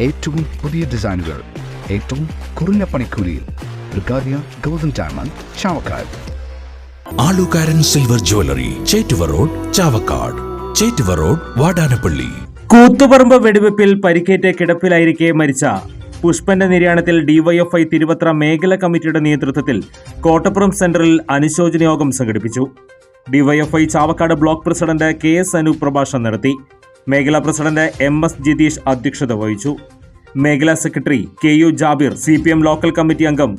ഏറ്റവും പുതിയ ഡിസൈനുകൾ ഏറ്റവും കുറഞ്ഞ പണിക്കൂലിയിൽ ബ്രിഗാദിയ golden diamond Chavakkad. Alukkaran silver jewellery Chettuva road Chavakkad. Chettuva road Vadanappally. Koothuparamba വെടിവെപ്പിൽ പരിക്കേറ്റ കിടപ്പിലായിരിക്കെ മരിച്ച പുഷ്പന്റെ നിര്യാണത്തിൽ ഡിവൈഎഫ്ഐ തിരുവത്ര മേഖലാ കമ്മിറ്റിയുടെ നേതൃത്വത്തിൽ കോട്ടപ്പുറം സെന്ററിൽ അനുശോചന യോഗം സംഘടിപ്പിച്ചു. DYFI Chavakkad block president K S Anu പ്രഭാഷണം നടത്തി. മേഖലാ പ്രസിഡന്റ് എം എസ് ജിതീഷ് അധ്യക്ഷത വഹിച്ചു. മേഖലാ secretary K U Jabir C P M local committee അംഗം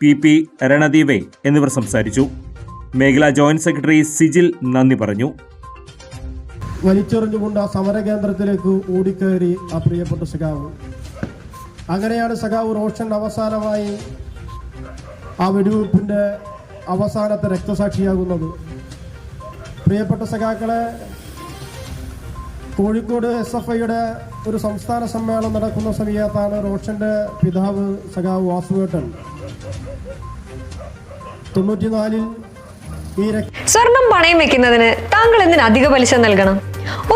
പി പി രണദീവെ എന്നിവർ സംസാരിച്ചു. മേഖലാ ജോയിന്റ് സെക്രട്ടറി സിജിൽ നന്ദി പറഞ്ഞു. വലിച്ചെറിഞ്ഞുകൊണ്ട് ആ സമരകേന്ദ്രത്തിലേക്ക് ഓടിക്കയറി ആ പ്രിയപ്പെട്ട സഖാവ്. അങ്ങനെയാണ് സഖാവ് റോഷൻ അവസാനമായി ആ വെടിവെപ്പിന്റെ അവസാനത്തെ രക്തസാക്ഷിയാകുന്നത്. പ്രിയപ്പെട്ട സഖാക്കളെ കോഴിക്കോട് എസ് എഫ് ഐയുടെ ഒരു സംസ്ഥാന സമ്മേളനം നടക്കുന്ന സമയത്താണ് റോഷന്റെ പിതാവ് സഖാവ് വാസുവേട്ടൻ തൊണ്ണൂറ്റിനാലിൽ സ്വർണം പണയം വെക്കുന്നതിന് താങ്കൾ എന്തിന് അധിക പലിശ നൽകണം?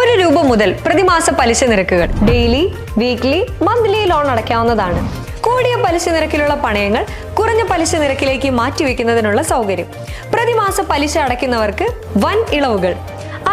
ഒരു രൂപ മുതൽ പ്രതിമാസ പലിശ നിരക്കുകൾ ഡെയിലി വീക്ക്ലി മന്ത്ലി ലോൺ അടയ്ക്കാവുന്നതാണ്. കൂടിയ പലിശ നിരക്കിലുള്ള പണയങ്ങൾ കുറഞ്ഞ പലിശ നിരക്കിലേക്ക് മാറ്റിവെക്കുന്നതിനുള്ള സൗകര്യം. പ്രതിമാസ പലിശ അടയ്ക്കുന്നവർക്ക് വൻ ഇളവുകൾ.